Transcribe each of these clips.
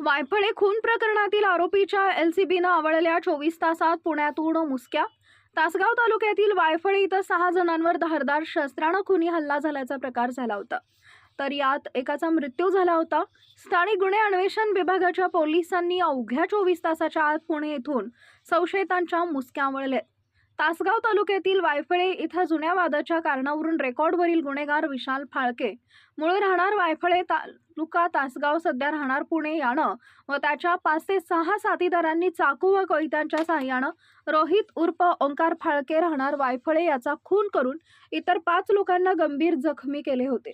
वायफळे खून प्रकरणातील आरोपीच्या एल सी बीनं आवळल्या चोवीस तासात पुण्यातून मुसक्या. तासगाव तालुक्यातील वायफळे इथं सहा जणांवर धारदार शस्त्रानं खुनी हल्ला झाल्याचा प्रकार झाला होता. तर यात एकाचा मृत्यू झाला होता. स्थानिक गुन्हे अन्वेषण विभागाच्या पोलिसांनी अवघ्या चोवीस तासाच्या आत पुणे येथून संशयितांच्या मुसक्या आवळल्या तासगाव तालुक्यातील वायफळे इथं जुन्या वादाच्या कारणावरून रेकॉर्डवरील गुन्हेगार विशाल फाळके मुळे राहणार वायफळे तालुका तासगाव सध्या राहणार पुणे यानं व त्याच्या पाच ते सहा साथीदारांनी चाकू व कोयत्यांच्या साह्यानं रोहित उर्फ ओंकार फाळके राहणार वायफळे याचा खून करून इतर पाच लोकांना गंभीर जखमी केले होते.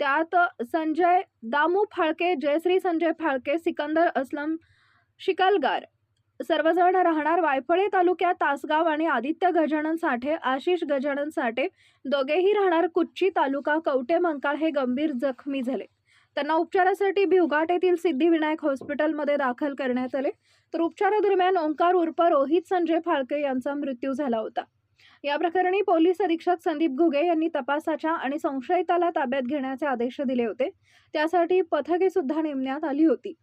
त्यात संजय दामू फाळके जयश्री संजय फाळके सिकंदर असलम शिकलगार सर्वजण राहणार वायफळे तालुक्यात तासगाव आणि आदित्य गजानन साठे आशिष गजानन साठे. दोघेही राहणार कुच्ची तालुका कवटे मंकाळ हे गंभीर जखमी झाले. त्यांना उपचारासाठी भिवघाट येथील सिद्धिविनायक हॉस्पिटलमध्ये दाखल करण्यात आले. तर उपचारादरम्यान ओंकार उर्फ रोहित संजय फाळके यांचा मृत्यू झाला होता. या प्रकरणी पोलीस अधीक्षक संदीप घुगे यांनी तपासाच्या आणि संशयिताला ताब्यात घेण्याचे आदेश दिले होते. त्यासाठी पथके सुद्धा नेमण्यात आली होती.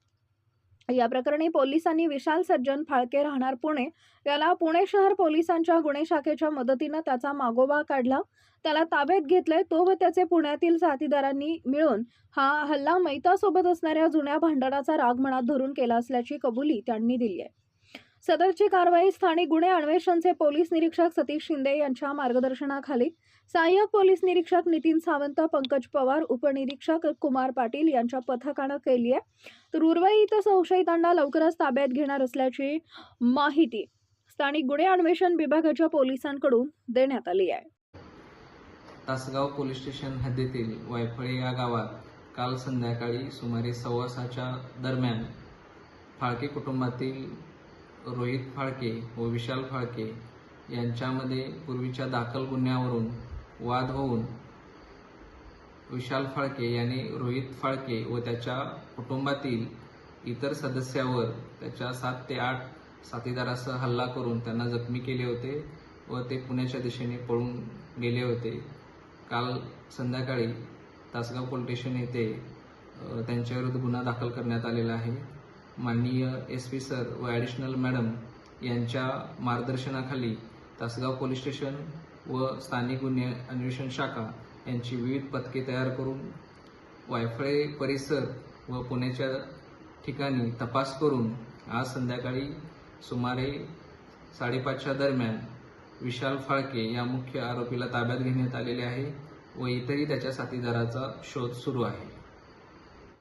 या प्रकरणी पोलिसांनी विशाल सज्जन फाळके राहणार पुणे. याला पुणे शहर पोलिसांच्या गुन्हे शाखेच्या मदतीनं त्याचा मागोवा काढला. त्याला ताब्यात घेतलंय तो व त्याचे पुण्यातील साथीदारांनी मिळून हा हल्ला मैतासोबत असणाऱ्या जुन्या भांडणाचा राग मनात धरून केला असल्याची कबुली त्यांनी दिली आहे. सदरची कारवाई स्थानिक गुन्हे अन्वेषणचे पोलीस निरीक्षक सतीश शिंदे यांच्या मार्गदर्शनाखाली. सहाय्यक पोलीस निरीक्षक नितीन सावंत पंकज पवार उपनिरीक्षक कुमार पाटील यांच्या पथकानं केली आहे तर उर्वरित संशयितांना लवकरच ताब्यात घेणार असल्याची माहिती स्थानिक गुन्हे अन्वेषण विभागाच्या पोलिसांकडून देण्यात आली आहे. तासगाव पोलीस स्टेशन हद्दीतील वायफळे या गावात काल संध्याकाळी सुमारे सव्वा सहाच्या दरम्यान फाळके कुटुंबातील रोहित फाळके व विशाल फाळके यांच्यामध्ये पूर्वीच्या दाखल गुन्ह्यावरून वाद होऊन विशाल फाळके यांनी रोहित फाळके व त्याच्या कुटुंबातील इतर सदस्यावर त्याच्या सात ते आठ साथीदारासह हल्ला करून त्यांना जखमी केले होते व ते पुण्याच्या दिशेने पळून गेले होते. काल संध्याकाळी तासगाव पोलीस स्टेशन येथे त्यांच्याविरुद्ध गुन्हा दाखल करण्यात आलेला आहे. माननीय एस पी सर व ॲडिशनल मॅडम यांच्या मार्गदर्शनाखाली तासगाव पोलीस स्टेशन व स्थानिक गुन्हे अन्वेषण शाखा यांची विविध पथके तयार करून वायफळे परिसर व पुण्याच्या ठिकाणी तपास करून आज संध्याकाळी सुमारे साडेपाचच्या दरम्यान विशाल फाळके या मुख्य आरोपीला ताब्यात घेण्यात आलेले आहे व इतरही त्याच्या साथीदाराचा शोध सुरू आहे.